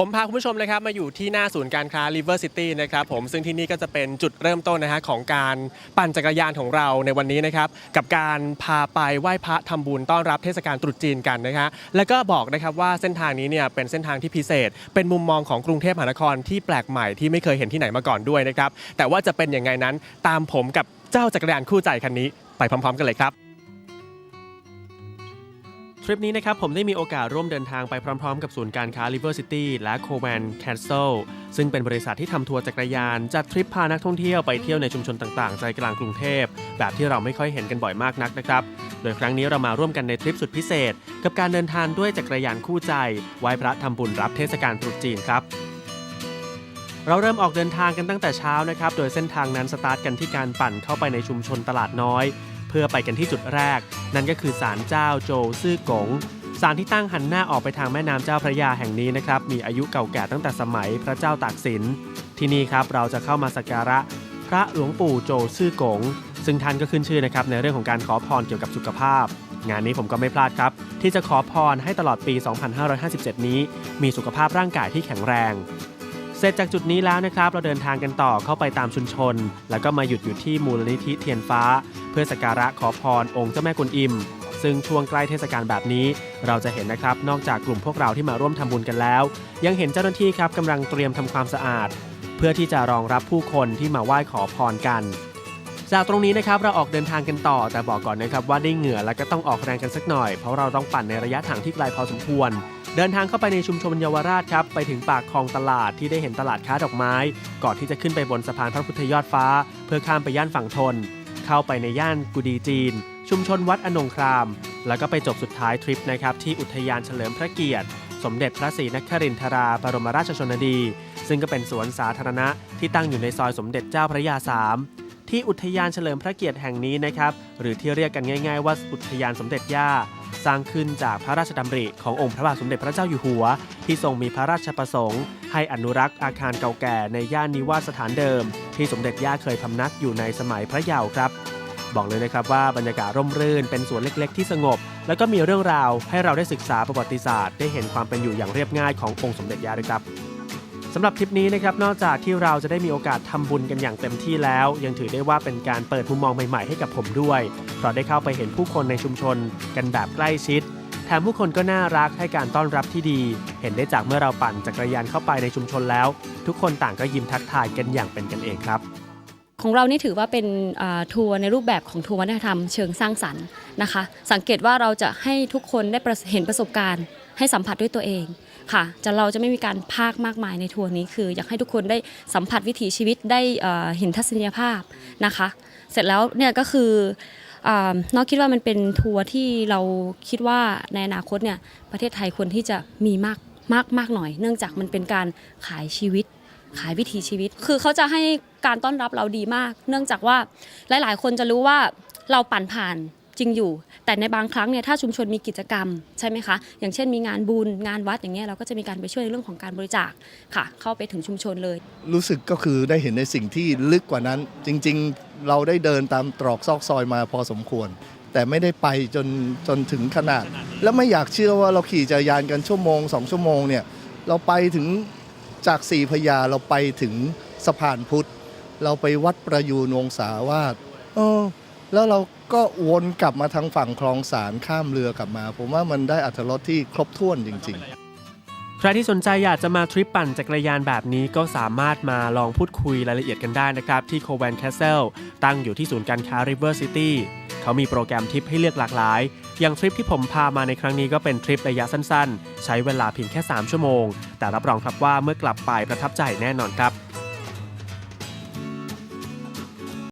ผมพาคุณผู้ชมนะครับมาอยู่ที่หน้าศูนย์การค้า River City นะครับผมซึ่งที่นี่ก็จะเป็นจุดเริ่มต้นนะฮะของการปั่นจักรยานของเราในวันนี้นะครับกับการพาไปไหว้พระทำบุญต้อนรับเทศกาลตรุษจีนกันนะฮะแล้วก็บอกนะครับว่าเส้นทางนี้เนี่ยเป็นเส้นทางที่พิเศษ เป็นมุมมองของกรุงเทพมหานครที่แปลกใหม่ที่ไม่เคยเห็นที่ไหนมาก่อนด้วยนะครับแต่ว่าจะเป็นยังไงนั้นตามผมกับเจ้าจักรยานคู่ใจคันนี้ ไปพร้อม ๆ กันเลยครับ ทริปนี้นะครับผมได้มีโอกาสร่วมเดินทางไปพร้อมๆ กับศูนย์การค้า River City และ c o v a n Castle ซึ่งเป็นบริษัทที่ทำทัวร์จักรยาน จัดทริปพานักท่องเที่ยวไปเที่ยวในชุมชนต่างๆ ใจกลางกรุงเทพ แบบที่เราไม่ค่อยเห็นกันบ่อยมากนักนะครับ โดยครั้งนี้เรามาร่วมกันในทริปสุดพิเศษ กับการเดินทางด้วยจักรยานคู่ใจไหว้พระทำบุญรับเทศกาลตรุษจีนครับเราเริ่มออกเดินทางกันตั้งแต่เช้านะครับ โดยเส้นทางนั้นสตาร์ทกันที่การปั่นเข้าไปในชุมชนตลาดน้อย เพื่อไปกันที่จุดแรก นั่นก็คือศาลเจ้าโจซื่อกงศาลที่ตั้งหันหน้าออกไปทางแม่น้ำเจ้าพระยาแห่งนี้นะครับมีอายุเก่าแก่ตั้งแต่สมัยพระเจ้าตากสิน ที่นี่ครับเราจะเข้ามาสักการะพระหลวงปู่โจซื่อกงซึ่งท่านก็ขึ้นชื่อนะครับในเรื่องของการขอพรเกี่ยวกับสุขภาพ งานนี้ผมก็ไม่พลาดครับ ที่จะขอพรให้ตลอดปี 2557 นี้ มีสุขภาพร่างกายที่แข็งแรง เสร็จจากจุดนี้แล้วนะครับ เราเดินทางกันต่อเข้าไปตามชุมชน แล้วก็มาหยุดอยู่ที่มูลนิธิเทียนฟ้า เพื่อสักการะขอพรองค์เจ้าแม่กุนอิม ซึ่งช่วงใกล้เทศกาลแบบนี้ เราจะเห็นนะครับ นอกจากกลุ่มพวกเราที่มาร่วมทำบุญกันแล้ว ยังเห็นเจ้าหน้าที่ครับกำลังเตรียมทำความสะอาด เพื่อที่จะรองรับผู้คนที่มาไหว้ขอพรกัน จากตรงนี้นะครับเราออกเดินทางกันต่อแต่บอกก่อนนะครับว่าได้เหงื่อและก็ต้องออกแรงกันสักหน่อย เพราะเราต้องปั่นในระยะทางที่ไกลพอสมควร เดินทางเข้าไปในชุมชนเยาวราชครับไปถึงปากคลองตลาดที่ได้เห็นตลาดค้าดอกไม้ ก่อนที่จะขึ้นไปบนสะพานพระพุทธยอดฟ้า เพื่อข้ามไปย่านฝั่งทน เข้าไปในย่านกุดีจีน ชุมชนวัดอนงคราม แล้วก็ไปจบสุดท้ายทริปนะครับที่อุทยานเฉลิมพระเกียรติ สมเด็จพระศรีนครินทราบรมราชชนนีซึ่งก็เป็นสวนสาธารณะที่ตั้งอยู่ในซอยสมเด็จเจ้าพระยาสาม ที่อุทยานเฉลิมพระเกียรติแห่งนี้นะครับ หรือที่เรียกกันง่าย ๆ ว่าอุทยานสมเด็จย่า สร้างขึ้นจากพระราชดำริขององค์พระบาทสมเด็จพระเจ้าอยู่หัว ที่ทรงมีพระราชประสงค์ ให้อนุรักษ์อาคารเก่าแก่ในย่านนิวาสสถานเดิม ที่สมเด็จย่าเคยพำนักอยู่ในสมัยพระเยาว์ครับบอกเลยนะครับว่าบรรยากาศร่มรื่นเป็นสวนเล็ก ๆ ที่สงบ แล้วก็มีเรื่องราวให้เราได้ศึกษาประวัติศาสตร์ ได้เห็นความเป็นอยู่อย่างเรียบง่ายขององค์สมเด็จย่าด้วยครับำหรับทริปนี้นะครับนอกจากที่เราจะได้มีโอกาสทำบุญกันอย่างเต็มที่แล้ว ยังถือได้ว่าเป็นการเปิดมุมมองใหม่ๆให้กับผมด้วยเพราะได้เข้าไปเห็นผู้คนในชุมชน กันแบบใกล้ชิดแถมผู้คนก็น่ารักให้การต้อนรับที่ดี เห็นได้จากเมื่อเราปั่นจักรยานเข้าไปในชุมชนแล้ว ทุกคนต่างก็ยิ้มทักทายกันอย่างเป็นกันเองครับ ของเรานี่ถือว่าเป็นทัวร์ในรูปแบบของทัวร์วัฒนธรรมเชิงสร้างสรรค์นะคะ สังเกตว่าเราจะให้ทุกคนได้เห็นประสบการณ์ ให้สัมผัสด้วยตัวเองค่ะจะเราจะไม่มีการพากมากมายในทัวร์นี้คือ อยากให้ทุกคนได้สัมผัสวิถีชีวิตได้เห็นทัศนียภาพนะคะ เสร็จแล้วเนี่ยก็คืออนอกคิดว่ามันเป็นทัวร์ที่เราคิดว่าในอนาคตเนี่ยประเทศไทยควรที่จะมีมากมากมากหน่อย เนื่องจากมันเป็นการขายชีวิตขายวิถีชีวิต คือเขาจะให้การต้อนรับเราดีมาก เนื่องจากว่าหลาย ๆ คนจะรู้ว่าเราปั่นผ่าน จริงอยู่ แต่ในบางครั้งเนี่ยถ้าชุมชนมีกิจกรรมใช่ไหมคะ อย่างเช่นมีงานบุญงานวัดอย่างเงี้ยเราก็จะมีการไปช่วยในเรื่องของการบริจาคค่ะ เข้าไปถึงชุมชนเลย รู้สึกก็คือได้เห็นในสิ่งที่ลึกกว่านั้น จริง ๆ เราได้เดินตามตรอกซอกซอยมาพอสมควร แต่ไม่ได้ไปจนจนถึงขนาด แล้วไม่อยากเชื่อว่าเราขี่จักรยานกันชั่วโมงสองชั่วโมงเนี่ยเราไปถึงจากสี่พระยาเราไปถึงสะพานพุทธ เราไปวัดประยูนวงศาวาสเออ แล้วเราก็วนกลับมาทางฝั่งคลองสารข้ามเรือกลับมา ผมว่ามันได้อัธรสที่ครบถ้วนจริง ๆ ใครที่สนใจอยากจะมาทริปปั่นจักรยานแบบนี้ก็สามารถมาลองพูดคุยรายละเอียดกันได้นะครับ ที่ c o v a n Castle ตั้งอยู่ที่ศูนย์การค้า River City เขามีโปรแกรมทริปให้เลือกหลากหลาย อย่างทริปที่ผมพามาในครั้งนี้ก็เป็นทริประยะสั้นๆ ใช้เวลาเพียงแค่ 3 ชั่วโมง แต่รับรองครับว่าเมื่อกลับไปประทับใจแน่นอนครับ